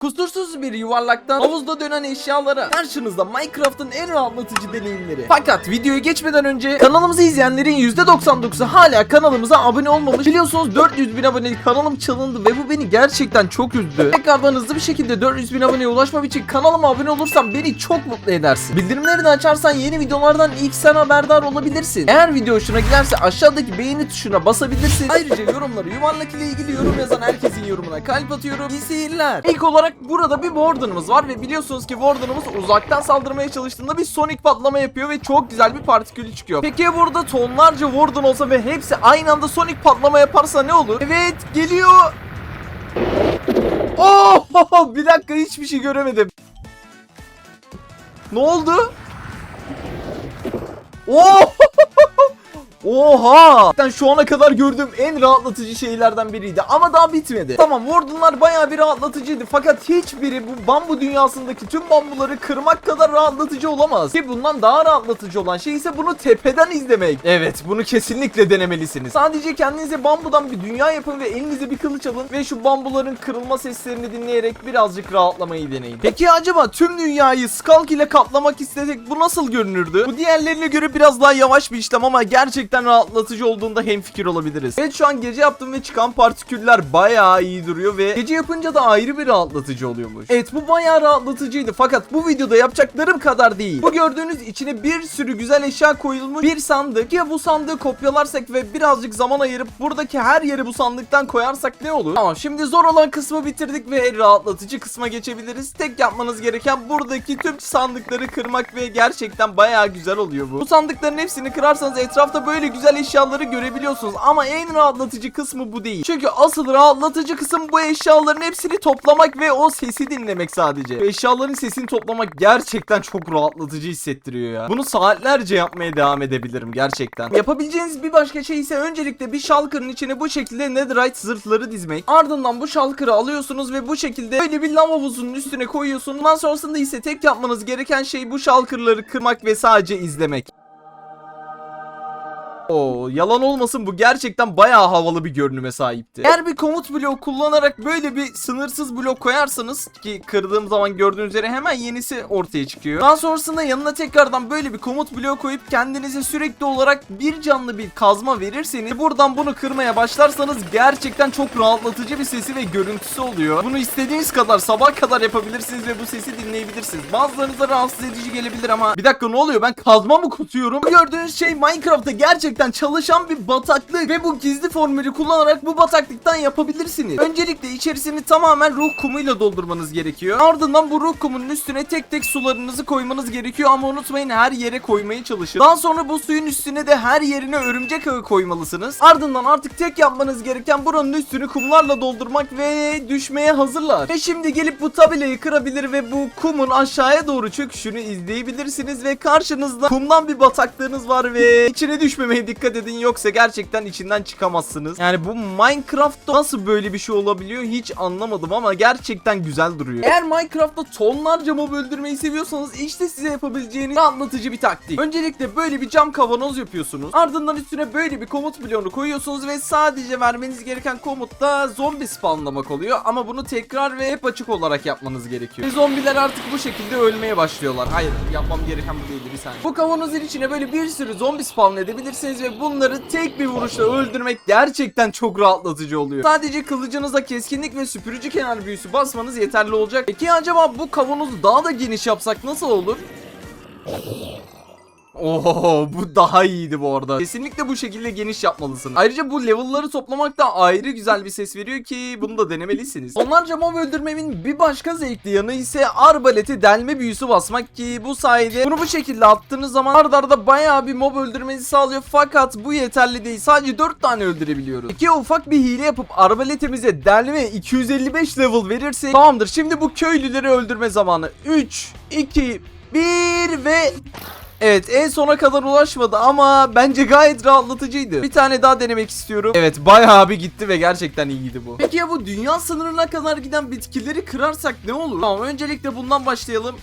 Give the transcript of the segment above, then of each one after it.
Kusursuz bir yuvarlaktan havuzda dönen eşyalara karşınızda Minecraft'ın en rahatlatıcı deneyimleri. Fakat videoya geçmeden önce kanalımızı izleyenlerin %99'u hala kanalımıza abone olmamış. Biliyorsunuz 400 bin abonelik kanalım çalındı ve bu beni gerçekten çok üzdü. Tekrardan hızlı bir şekilde 400 bin aboneye ulaşmam için kanalıma abone olursan beni çok mutlu edersin. Bildirimleri de açarsan yeni videolardan ilk sen haberdar olabilirsin. Eğer video hoşuna giderse aşağıdaki beğeni tuşuna basabilirsin. Ayrıca yorumları yuvarlak ile ilgili yorum yazan herkesin yorumuna kalp atıyorum. İyi seyirler. İlk olarak burada bir Warden'ımız var ve biliyorsunuz ki Warden'ımız uzaktan saldırmaya çalıştığında bir sonic patlama yapıyor ve çok güzel bir partikülü çıkıyor. Peki ya burada tonlarca Warden olsa ve hepsi aynı anda sonic patlama yaparsa ne olur? Evet geliyor. Oh bir dakika hiçbir şey göremedim. Ne oldu? Oh! Oha! Ben şu ana kadar gördüğüm en rahatlatıcı şeylerden biriydi ama daha bitmedi. Tamam Warden'lar bayağı bir rahatlatıcıydı fakat hiçbiri bu bambu dünyasındaki tüm bambuları kırmak kadar rahatlatıcı olamaz. Ki bundan daha rahatlatıcı olan şey ise bunu tepeden izlemek. Evet bunu kesinlikle denemelisiniz. Sadece kendinize bambudan bir dünya yapın ve elinize bir kılıç alın ve şu bambuların kırılma seslerini dinleyerek birazcık rahatlamayı deneyin. Peki acaba tüm dünyayı Skulk ile kaplamak istesek bu nasıl görünürdü? Bu diğerlerine göre biraz daha yavaş bir işlem ama gerçekten rahatlatıcı olduğunda hemfikir olabiliriz. Evet şu an gece yaptım ve çıkan partiküller bayağı iyi duruyor ve gece yapınca da ayrı bir rahatlatıcı oluyormuş. Evet bu bayağı rahatlatıcıydı fakat bu videoda yapacaklarım kadar değil. Bu gördüğünüz içine bir sürü güzel eşya koyulmuş bir sandık. Ya bu sandığı kopyalarsak ve birazcık zaman ayırıp buradaki her yeri bu sandıktan koyarsak ne olur? Tamam şimdi zor olan kısmı bitirdik ve rahatlatıcı kısma geçebiliriz. Tek yapmanız gereken buradaki tüm sandıkları kırmak ve gerçekten bayağı güzel oluyor bu. Bu sandıkların hepsini kırarsanız etrafta böyle güzel eşyaları görebiliyorsunuz ama en rahatlatıcı kısmı bu değil. Çünkü asıl rahatlatıcı kısım bu eşyaların hepsini toplamak ve o sesi dinlemek sadece. Bu eşyaların sesini toplamak gerçekten çok rahatlatıcı hissettiriyor ya. Bunu saatlerce yapmaya devam edebilirim gerçekten. Yapabileceğiniz bir başka şey ise öncelikle bir şalkırın içine bu şekilde netherite zırhları dizmek. Ardından bu şalkırı alıyorsunuz ve bu şekilde böyle bir lava havuzunun üstüne koyuyorsunuz. Ondan sonrasında ise tek yapmanız gereken şey bu şalkırları kırmak ve sadece izlemek. Oo, yalan olmasın bu gerçekten bayağı havalı bir görünüme sahipti. Eğer bir komut bloğu kullanarak böyle bir sınırsız blok koyarsanız ki kırdığım zaman gördüğünüz üzere hemen yenisi ortaya çıkıyor. Daha sonrasında yanına tekrardan böyle bir komut bloğu koyup kendinize sürekli olarak bir canlı bir kazma verirseniz buradan bunu kırmaya başlarsanız gerçekten çok rahatlatıcı bir sesi ve görüntüsü oluyor. Bunu istediğiniz kadar sabah kadar yapabilirsiniz ve bu sesi dinleyebilirsiniz. Bazılarınıza rahatsız edici gelebilir ama bir dakika ne oluyor ben kazma mı kutuyorum? Bu gördüğünüz şey Minecraft'ta gerçekten çalışan bir bataklık ve bu gizli formülü kullanarak bu bataklıktan yapabilirsiniz. Öncelikle içerisini tamamen ruh kumuyla doldurmanız gerekiyor. Ardından bu ruh kumunun üstüne tek tek sularınızı koymanız gerekiyor ama unutmayın her yere koymaya çalışın. Daha sonra bu suyun üstüne de her yerine örümcek ağı koymalısınız. Ardından artık tek yapmanız gereken buranın üstünü kumlarla doldurmak ve düşmeye hazırlar. Ve şimdi gelip bu tabelayı kırabilir ve bu kumun aşağıya doğru çöküşünü izleyebilirsiniz ve karşınızda kumdan bir bataklığınız var ve içine düşmemeye dikkat edin yoksa gerçekten içinden çıkamazsınız. Yani bu Minecraft'ta nasıl böyle bir şey olabiliyor hiç anlamadım ama gerçekten güzel duruyor. Eğer Minecraft'ta tonlarca mob öldürmeyi seviyorsanız işte size yapabileceğiniz anlatıcı bir taktik. Öncelikle böyle bir cam kavanoz yapıyorsunuz. Ardından üstüne böyle bir komut bloğunu koyuyorsunuz ve sadece vermeniz gereken komut da zombi spawnlamak oluyor. Ama bunu tekrar ve hep açık olarak yapmanız gerekiyor. Ve zombiler artık bu şekilde ölmeye başlıyorlar. Hayır yapmam gereken bu değildi bir saniye. Bu kavanozun içine böyle bir sürü zombi spawn edebilirsiniz ve bunları tek bir vuruşla öldürmek gerçekten çok rahatlatıcı oluyor. Sadece kılıcınıza keskinlik ve süpürücü kenar büyüsü basmanız yeterli olacak. Peki acaba bu kavanozu daha da geniş yapsak nasıl olur? Oo bu daha iyiydi bu arada. Kesinlikle bu şekilde geniş yapmalısın. Ayrıca bu level'ları toplamak da ayrı güzel bir ses veriyor ki bunu da denemelisiniz. Onlarca mob öldürmemin bir başka zevkli yanı ise arbalete delme büyüsü basmak ki bu sayede bunu bu şekilde attığınız zaman arda arda bayağı bir mob öldürmenizi sağlıyor fakat bu yeterli değil. Sadece 4 tane öldürebiliyoruz. İki ufak bir hile yapıp arbaletimize delme 255 level verirsek tamamdır. Şimdi bu köylüleri öldürme zamanı. 3 2 1 ve Evet en sona kadar ulaşmadı ama bence gayet rahatlatıcıydı. Bir tane daha denemek istiyorum. Evet bayağı bir gitti ve gerçekten iyiydi bu. Peki ya bu dünya sınırına kadar giden bitkileri kırarsak ne olur? Tamam öncelikle bundan başlayalım.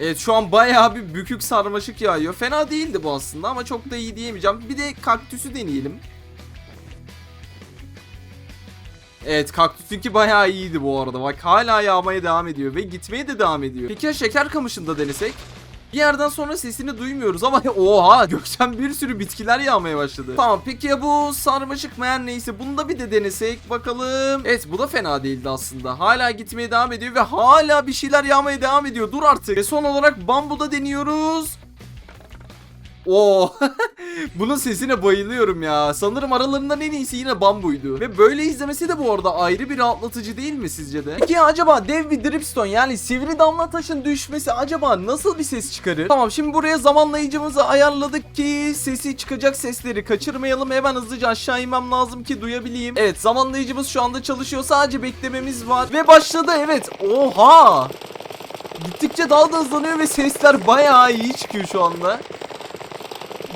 Evet şu an bayağı bir bükük sarmaşık yağıyor. Fena değildi bu aslında ama çok da iyi diyemeyeceğim. Bir de kaktüsü deneyelim. Evet kaktüsünki bayağı iyiydi bu arada. Bak hala yağmaya devam ediyor ve gitmeye de devam ediyor. Peki ya şeker kamışında denesek? Bir yerden sonra sesini duymuyoruz ama oha gökten bir sürü bitkiler yağmaya başladı. Tamam peki ya bu sarmaşık mı her neyse bunu da bir de denesek bakalım. Evet bu da fena değildi aslında. Hala gitmeye devam ediyor ve hala bir şeyler yağmaya devam ediyor. Dur artık. Ve son olarak bambuda deniyoruz. Oo. Bunun sesine bayılıyorum ya. Sanırım aralarından en iyisi yine bambuydu. Ve böyle izlemesi de bu arada ayrı bir rahatlatıcı değil mi sizce de? Peki acaba dev bir dripstone yani sivri damla taşın düşmesi acaba nasıl bir ses çıkarır? Tamam şimdi buraya zamanlayıcımızı ayarladık ki sesi çıkacak sesleri kaçırmayalım. Hemen hızlıca aşağı inmem lazım ki duyabileyim. Evet zamanlayıcımız şu anda çalışıyor. Sadece beklememiz var. Ve başladı evet. Oha! Gittikçe daha da hızlanıyor ve sesler bayağı iyi çıkıyor şu anda.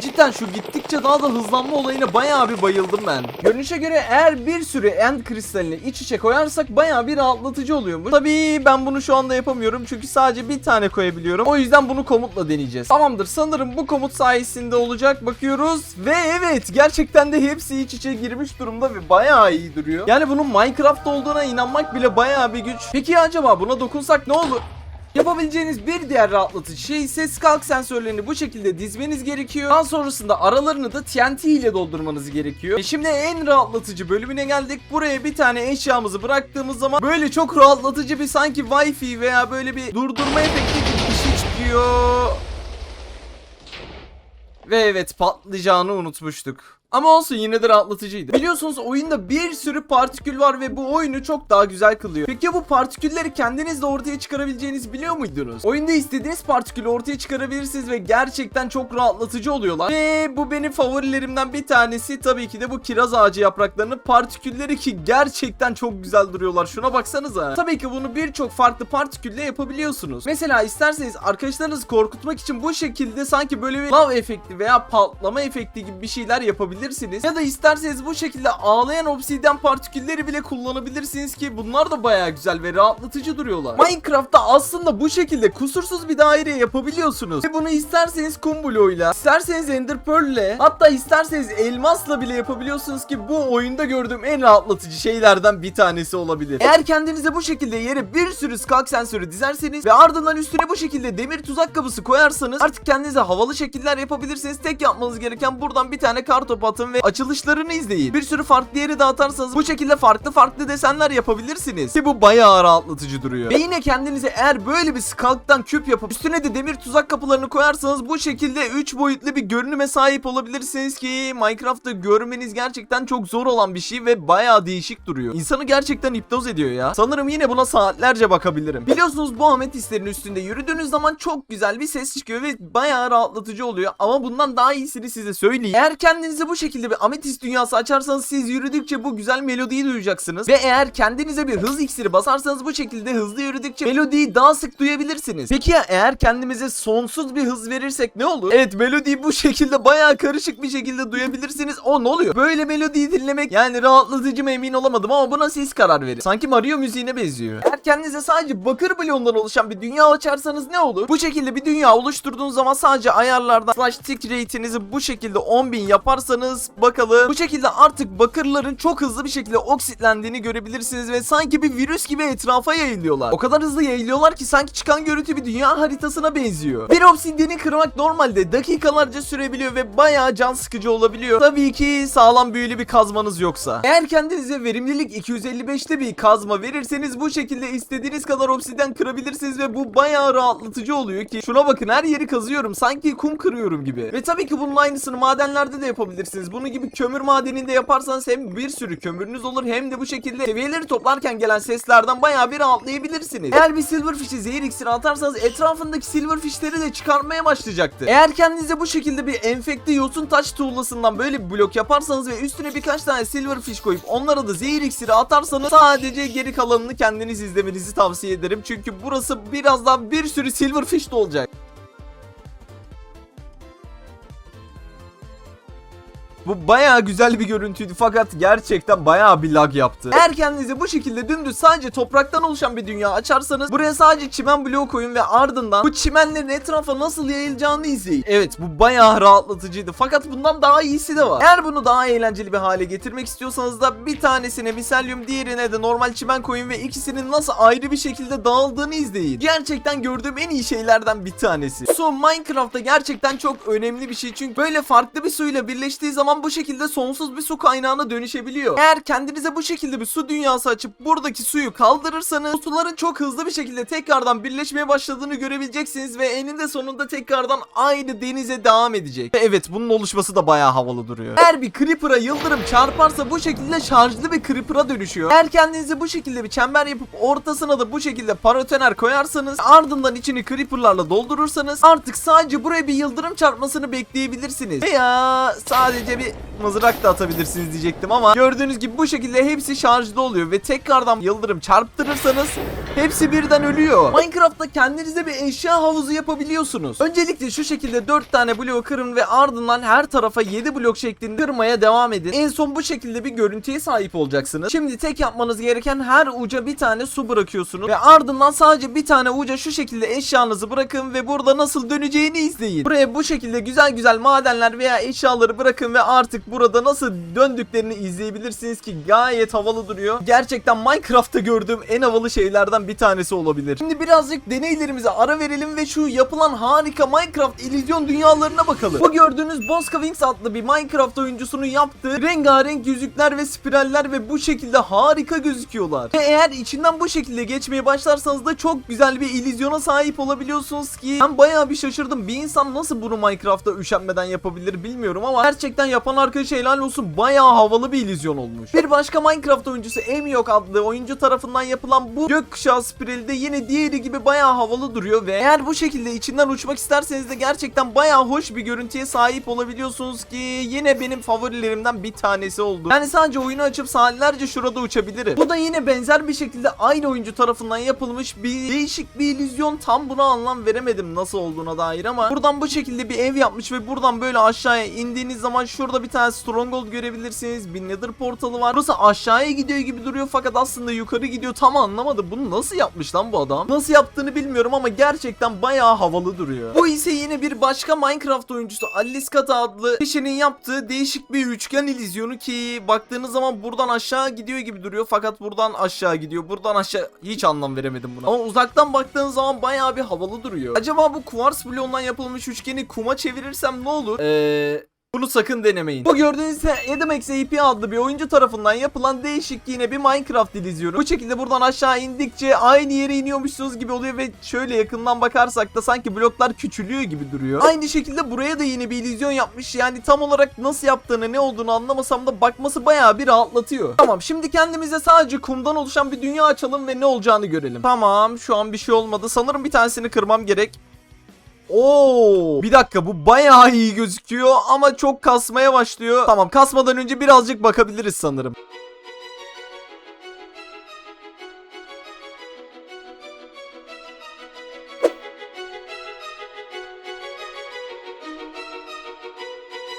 Cidden şu gittikçe daha da hızlanma olayına bayağı bir bayıldım ben. Görünüşe göre eğer bir sürü end kristalini iç içe koyarsak bayağı bir rahatlatıcı oluyormuş. Tabii ben bunu şu anda yapamıyorum çünkü sadece bir tane koyabiliyorum. O yüzden bunu komutla deneyeceğiz. Tamamdır sanırım bu komut sayesinde olacak. Bakıyoruz ve evet gerçekten de hepsi iç içe girmiş durumda ve bayağı iyi duruyor. Yani bunun Minecraft olduğuna inanmak bile bayağı bir güç. Peki acaba buna dokunsak ne olur? Yapabileceğiniz bir diğer rahatlatıcı şey ise kalk sensörlerini bu şekilde dizmeniz gerekiyor. Daha sonrasında aralarını da TNT ile doldurmanız gerekiyor. E şimdi en rahatlatıcı bölümüne geldik. Buraya bir tane eşyamızı bıraktığımız zaman böyle çok rahatlatıcı bir sanki wifi veya böyle bir durdurma efekti gibi bir şey çıkıyor. Ve evet patlayacağını unutmuştuk. Ama olsun yine de rahatlatıcıydı. Biliyorsunuz oyunda bir sürü partikül var ve bu oyunu çok daha güzel kılıyor. Peki bu partikülleri kendiniz de ortaya çıkarabileceğinizi biliyor muydunuz? Oyunda istediğiniz partikülü ortaya çıkarabilirsiniz ve gerçekten çok rahatlatıcı oluyorlar. Ve bu benim favorilerimden bir tanesi tabii ki de bu kiraz ağacı yapraklarının partikülleri ki gerçekten çok güzel duruyorlar. Şuna baksanıza. Tabii ki bunu birçok farklı partikülle yapabiliyorsunuz. Mesela isterseniz arkadaşlarınızı korkutmak için bu şekilde sanki böyle bir lav efekti veya patlama efekti gibi bir şeyler yapabilirsiniz. Ya da isterseniz bu şekilde ağlayan obsidyen partikülleri bile kullanabilirsiniz ki bunlar da bayağı güzel ve rahatlatıcı duruyorlar. Minecraft'ta aslında bu şekilde kusursuz bir daire yapabiliyorsunuz. Ve bunu isterseniz kum bloğuyla, isterseniz ender pearl'le, hatta isterseniz elmasla bile yapabiliyorsunuz ki bu oyunda gördüğüm en rahatlatıcı şeylerden bir tanesi olabilir. Eğer kendinize bu şekilde yere bir sürü skak sensörü dizerseniz ve ardından üstüne bu şekilde demir tuzak kapısı koyarsanız artık kendinize havalı şekiller yapabilirsiniz. Tek yapmanız gereken buradan bir tane kartopu atın ve açılışlarını izleyin. Bir sürü farklı yere dağıtarsanız bu şekilde farklı farklı desenler yapabilirsiniz. Ki bu bayağı rahatlatıcı duruyor. Ve yine kendinize eğer böyle bir skalktan küp yapıp üstüne de demir tuzak kapılarını koyarsanız bu şekilde 3 boyutlu bir görünüme sahip olabilirsiniz ki Minecraft'ta görmeniz gerçekten çok zor olan bir şey ve bayağı değişik duruyor. İnsanı gerçekten hipnoz ediyor ya. Sanırım yine buna saatlerce bakabilirim. Biliyorsunuz bu ametistlerin üstünde yürüdüğünüz zaman çok güzel bir ses çıkıyor ve bayağı rahatlatıcı oluyor. Ama bundan daha iyisini size söyleyeyim. Eğer kendinize bu şekilde bir ametist dünyası açarsanız siz yürüdükçe bu güzel melodiyi duyacaksınız. Ve eğer kendinize bir hız iksiri basarsanız bu şekilde hızlı yürüdükçe melodiyi daha sık duyabilirsiniz. Peki ya eğer kendimize sonsuz bir hız verirsek ne olur? Evet melodiyi bu şekilde bayağı karışık bir şekilde duyabilirsiniz. O ne oluyor? Böyle melodiyi dinlemek yani rahatlatıcı mı emin olamadım ama buna siz karar verin. Sanki Mario müziğine benziyor. Eğer kendinize sadece bakır bloğundan oluşan bir dünya açarsanız ne olur? Bu şekilde bir dünya oluşturduğunuz zaman sadece ayarlardan slash tick rate'inizi bu şekilde 10.000 yaparsanız bakalım. Bu şekilde artık bakırların çok hızlı bir şekilde oksitlendiğini görebilirsiniz ve sanki bir virüs gibi etrafa yayılıyorlar. O kadar hızlı yayılıyorlar ki sanki çıkan görüntü bir dünya haritasına benziyor. Bir obsidiyeni kırmak normalde dakikalarca sürebiliyor ve bayağı can sıkıcı olabiliyor. Tabii ki sağlam büyülü bir kazmanız yoksa. Eğer kendinize verimlilik 255'te bir kazma verirseniz bu şekilde istediğiniz kadar obsidyen kırabilirsiniz ve bu bayağı rahatlatıcı oluyor ki şuna bakın her yeri kazıyorum sanki kum kırıyorum gibi. Ve tabii ki bunun aynısını madenlerde de yapabilirsiniz. Bunun gibi kömür madeninde yaparsanız hem bir sürü kömürünüz olur hem de bu şekilde seviyeleri toplarken gelen seslerden bayağı bir rahatlayabilirsiniz. Eğer bir silverfish'i zehir iksiri atarsanız etrafındaki silverfish'leri de çıkarmaya başlayacaktır. Eğer kendinize bu şekilde bir enfekte yosun taş tuğlasından böyle bir blok yaparsanız ve üstüne birkaç tane silverfish koyup onlara da zehir iksiri atarsanız sadece geri kalanını kendiniz izlemenizi tavsiye ederim. Çünkü burası birazdan bir sürü silverfish de olacak. Bu bayağı güzel bir görüntüydü fakat gerçekten bayağı bir lag yaptı. Eğer kendinize bu şekilde dümdüz sadece topraktan oluşan bir dünya açarsanız buraya sadece çimen bloğu koyun ve ardından bu çimenlerin etrafa nasıl yayılacağını izleyin. Evet bu bayağı rahatlatıcıydı fakat bundan daha iyisi de var. Eğer bunu daha eğlenceli bir hale getirmek istiyorsanız da bir tanesine miselyum diğerine de normal çimen koyun ve ikisinin nasıl ayrı bir şekilde dağıldığını izleyin. Gerçekten gördüğüm en iyi şeylerden bir tanesi. Su Minecraft'ta gerçekten çok önemli bir şey çünkü böyle farklı bir suyla birleştiği zaman bu şekilde sonsuz bir su kaynağına dönüşebiliyor. Eğer kendinize bu şekilde bir su dünyası açıp buradaki suyu kaldırırsanız bu suların çok hızlı bir şekilde tekrardan birleşmeye başladığını görebileceksiniz ve eninde sonunda tekrardan aynı denize devam edecek. Ve evet bunun oluşması da bayağı havalı duruyor. Eğer bir creeper'a yıldırım çarparsa bu şekilde şarjlı bir creeper'a dönüşüyor. Eğer kendinize bu şekilde bir çember yapıp ortasına da bu şekilde paratoner koyarsanız ardından içini creeper'larla doldurursanız artık sadece buraya bir yıldırım çarpmasını bekleyebilirsiniz. Veya sadece bir mızrak da atabilirsiniz diyecektim ama gördüğünüz gibi bu şekilde hepsi şarjlı oluyor ve tekrardan yıldırım çarptırırsanız hepsi birden ölüyor. Minecraft'ta kendinize bir eşya havuzu yapabiliyorsunuz. Öncelikle şu şekilde 4 tane blok kırın ve ardından her tarafa 7 blok şeklinde kırmaya devam edin. En son bu şekilde bir görüntüye sahip olacaksınız. Şimdi tek yapmanız gereken her uca bir tane su bırakıyorsunuz ve ardından sadece bir tane uca şu şekilde eşyanızı bırakın ve burada nasıl döneceğini izleyin. Buraya bu şekilde güzel güzel madenler veya eşyaları bırakın ve artık burada nasıl döndüklerini izleyebilirsiniz ki gayet havalı duruyor. Gerçekten Minecraft'ta gördüğüm en havalı şeylerden bir tanesi olabilir. Şimdi birazcık deneylerimize ara verelim ve şu yapılan harika Minecraft illüzyon dünyalarına bakalım. Bu gördüğünüz Bosca Wings adlı bir Minecraft oyuncusunun yaptığı rengarenk yüzükler ve spiraller ve bu şekilde harika gözüküyorlar. Ve eğer içinden bu şekilde geçmeye başlarsanız da çok güzel bir illüzyona sahip olabiliyorsunuz ki ben bayağı bir şaşırdım. Bir insan nasıl bunu Minecraft'ta üşenmeden yapabilir bilmiyorum ama gerçekten yapan arkadaşa helal olsun bayağı havalı bir illüzyon olmuş. Bir başka Minecraft oyuncusu Emiok adlı oyuncu tarafından yapılan bu gökkuşağı spirali de yine diğeri gibi bayağı havalı duruyor ve eğer bu şekilde içinden uçmak isterseniz de gerçekten bayağı hoş bir görüntüye sahip olabiliyorsunuz ki yine benim favorilerimden bir tanesi oldu. Yani sadece oyunu açıp saatlerce şurada uçabilirim. Bu da yine benzer bir şekilde aynı oyuncu tarafından yapılmış bir değişik bir illüzyon. Tam buna anlam veremedim nasıl olduğuna dair ama buradan bu şekilde bir ev yapmış ve buradan böyle aşağıya indiğiniz zaman şurada bir tane stronghold görebilirsiniz. Bir nether portalı var. Burası aşağıya gidiyor gibi duruyor fakat aslında yukarı gidiyor. Tam anlamadım. Bunu nasıl yapmış lan bu adam? Nasıl yaptığını bilmiyorum ama gerçekten bayağı havalı duruyor. Bu ise yine bir başka Minecraft oyuncusu Alice adlı kişinin yaptığı değişik bir üçgen illüzyonu ki baktığınız zaman buradan aşağı gidiyor gibi duruyor fakat buradan aşağı gidiyor. Buradan aşağı hiç anlam veremedim buna. Ama uzaktan baktığınız zaman bayağı bir havalı duruyor. Acaba bu kuvars bloğundan yapılmış üçgeni kuma çevirirsem ne olur? Eee bunu sakın denemeyin. Bu gördüğünüz ise Edemex AP adlı bir oyuncu tarafından yapılan değişik yine bir Minecraft illüzyonu. Bu şekilde buradan aşağı indikçe aynı yere iniyormuşsunuz gibi oluyor ve şöyle yakından bakarsak da sanki bloklar küçülüyor gibi duruyor. Aynı şekilde buraya da yine bir illüzyon yapmış. Yani tam olarak nasıl yaptığını ne olduğunu anlamasam da bakması bayağı bir rahatlatıyor. Tamam şimdi kendimize sadece kumdan oluşan bir dünya açalım ve ne olacağını görelim. Tamam şu an bir şey olmadı. Sanırım bir tanesini kırmam gerek. Oo, bir dakika bu bayağı iyi gözüküyor ama çok kasmaya başlıyor. Tamam kasmadan önce birazcık bakabiliriz sanırım.